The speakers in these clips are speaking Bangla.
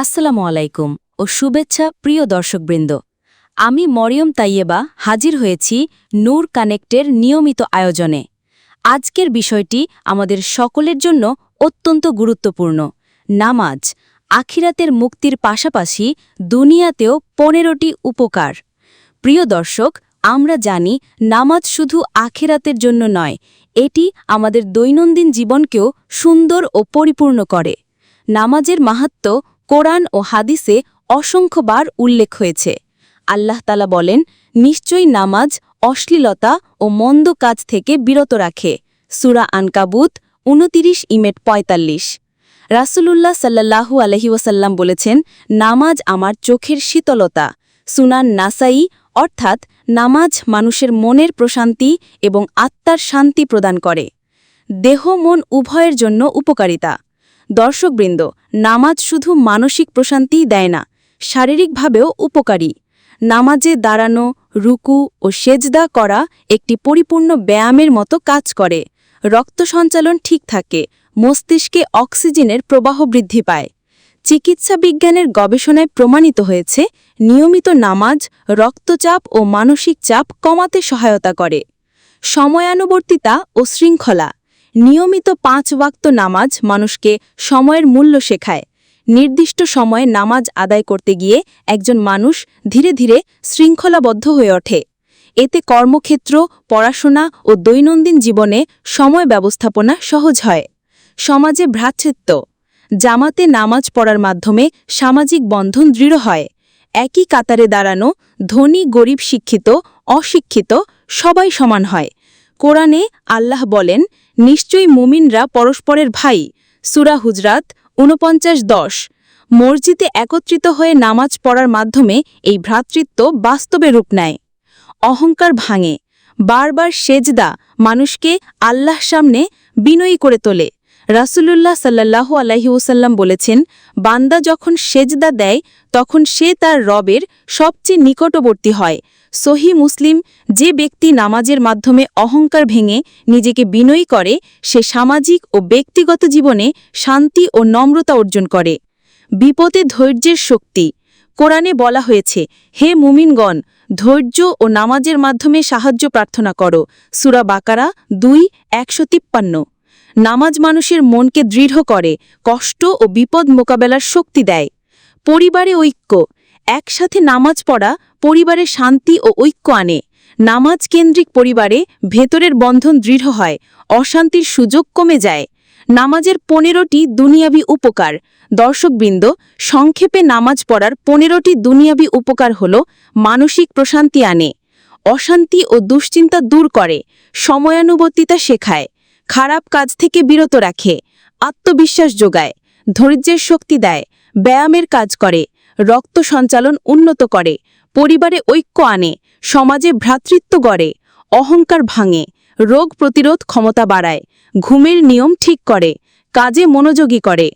আসসালামু আলাইকুম ও শুভেচ্ছা প্রিয় দর্শকবৃন্দ। আমি মরিয়ম তাইয়েবা হাজির হয়েছি নূর কানেক্টের নিয়মিত আয়োজনে। আজকের বিষয়টি আমাদের সকলের জন্য অত্যন্ত গুরুত্বপূর্ণ। নামাজ, আখিরাতের মুক্তির পাশাপাশি দুনিয়াতেও পনেরোটি উপকার। প্রিয় দর্শক, আমরা জানি নামাজ শুধু আখিরাতের জন্য নয়, এটি আমাদের দৈনন্দিন জীবনকেও সুন্দর ও পরিপূর্ণ করে। নামাজের মাহাত্ম কোরআন ও হাদিসে অসংখ্যবার উল্লেখ হয়েছে। আল্লাহ তালা বলেন, নিশ্চয়ই নামাজ অশ্লীলতা ও মন্দ কাজ থেকে বিরত রাখে। সুরা আনকাবুত উনতিরিশ, ইমেট পঁয়তাল্লিশ। রাসূলুল্লাহ সাল্লাল্লাহু আলহি ওয়াসাল্লাম বলেছেন, নামাজ আমার চোখের শীতলতা। সুনান নাসাই অর্থাৎ নামাজ মানুষের মনের প্রশান্তি এবং আত্মার শান্তি প্রদান করে। দেহ, মন উভয়ের জন্য উপকারিতা। দর্শকবৃন্দ, নামাজ শুধু মানসিক প্রশান্তিই দেয় না, শারীরিকভাবেও উপকারী। নামাজে দাঁড়ানো, রুকু ও সেজদা করা একটি পরিপূর্ণ ব্যায়ামের মতো কাজ করে। রক্ত সঞ্চালন ঠিক থাকে, মস্তিষ্কে অক্সিজেনের প্রবাহ বৃদ্ধি পায়। চিকিৎসা বিজ্ঞানের গবেষণায় প্রমাণিত হয়েছে, নিয়মিত নামাজ রক্তচাপ ও মানসিক চাপ কমাতে সহায়তা করে। সময়ানুবর্তিতা ও শৃঙ্খলা। নিয়মিত পাঁচ ওয়াক্ত নামাজ মানুষকে সময়ের মূল্য শেখায়। নির্দিষ্ট সময়ে নামাজ আদায় করতে গিয়ে একজন মানুষ ধীরে ধীরে শৃঙ্খলাবদ্ধ হয়ে ওঠে। এতে কর্মক্ষেত্র, পড়াশোনা ও দৈনন্দিন জীবনে সময় ব্যবস্থাপনা সহজ হয়। সমাজে ভ্রাতৃত্ব। জামাতে নামাজ পড়ার মাধ্যমে সামাজিক বন্ধন দৃঢ় হয়। একই কাতারে দাঁড়ানো ধনী, গরিব, শিক্ষিত, অশিক্ষিত সবাই সমান হয়। কোরআনে আল্লাহ বলেন নিশ্চয়ই মুমিনরা পরস্পরের ভাই। সুরা হুজরাত ঊনপঞ্চাশ দশ। মসজিদে একত্রিত হয়ে নামাজ পড়ার মাধ্যমে এই ভ্রাতৃত্ব বাস্তবে রূপ নেয়। অহংকার ভাঙে। বারবার সেজদা মানুষকে আল্লাহ সামনে বিনয়ী করে তোলে। রাসূলুল্লাহ সাল্লাল্লাহু আলাইহি ওসাল্লাম বলেছেন, বান্দা যখন সেজদা দেয়, তখন সে তার রবের সবচেয়ে নিকটবর্তী হয়। সহি মুসলিম যে ব্যক্তি নামাজের মাধ্যমে অহংকার ভেঙে নিজেকে বিনয়ী করে, সে সামাজিক ও ব্যক্তিগত জীবনে শান্তি ও নম্রতা অর্জন করে। বিপদে ধৈর্যের শক্তি। কোরআনে বলা হয়েছে, হে মুমিনগণ, ধৈর্য ও নামাজের মাধ্যমে সাহায্য প্রার্থনা করো। সুরা বাকারা দুই, একশো তিপ্পান্ন। নামাজ মানুষের মনকে দৃঢ় করে, কষ্ট ও বিপদ মোকাবেলার শক্তি দেয়। পরিবারে ঐক্য। একসাথে নামাজ পড়া পরিবারে শান্তি ও ঐক্য আনে। নামাজ কেন্দ্রিক পরিবারে ভেতরের বন্ধন দৃঢ় হয়, অশান্তির সুযোগ কমে যায়। নামাজের পনেরোটি দুনিয়াবি উপকার। দর্শকবৃন্দ, সংক্ষেপে নামাজ পড়ার পনেরোটি দুনিয়াবি উপকার হল মানসিক প্রশান্তি আনে। অশান্তি ও দুশ্চিন্তা দূর করে, সময়ানুবর্তিতা শেখায়। খারাপ কাজ থেকে বিরত রাখে, আত্মবিশ্বাস যোগায়, ধৈর্যের শক্তি দেয়, ব্যায়ামের কাজ করে, রক্ত সঞ্চালন উন্নত করে, পরিবারে ঐক্য আনে, সমাজে ভ্রাতৃত্ব গড়ে, অহংকার ভাঙে, রোগ প্রতিরোধ ক্ষমতা বাড়ায়, ঘুমের নিয়ম ঠিক করে, কাজে মনোযোগী করে,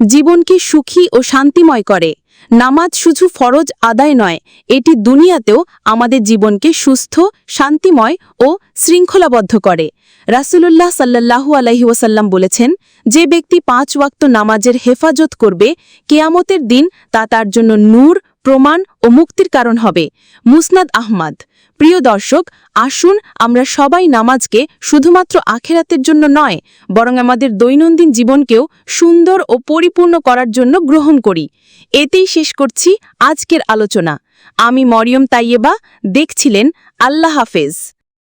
জীবনকে সুখী ও শান্তিময় করে, নামাজ শুধু ফরজ আদায় নয়, এটি দুনিয়াতেও আমাদের জীবনকে সুস্থ, শান্তিময় ও শৃঙ্খলাবদ্ধ করে। রাসূলুল্লাহ সাল্লাল্লাহু আলাইহি ওয়াসাল্লাম বলেছেন, যে ব্যক্তি পাঁচ ওয়াক্ত নামাজের হেফাজত করবে, কেয়ামতের দিন তা তার জন্য নূর, প্রমাণ ও মুক্তির কারণ হবে। মুসনাদ আহমাদ, প্রিয় দর্শক, আসুন আমরা সবাই নামাজকে শুধুমাত্র আখেরাতের জন্য নয়, বরং আমাদের দৈনন্দিন জীবনকেও সুন্দর ও পরিপূর্ণ করার জন্য গ্রহণ করি। এতেই শেষ করছি আজকের আলোচনা। আমি মরিয়ম তাইয়েবা, দেখছিলেন আল্লাহ হাফেজ।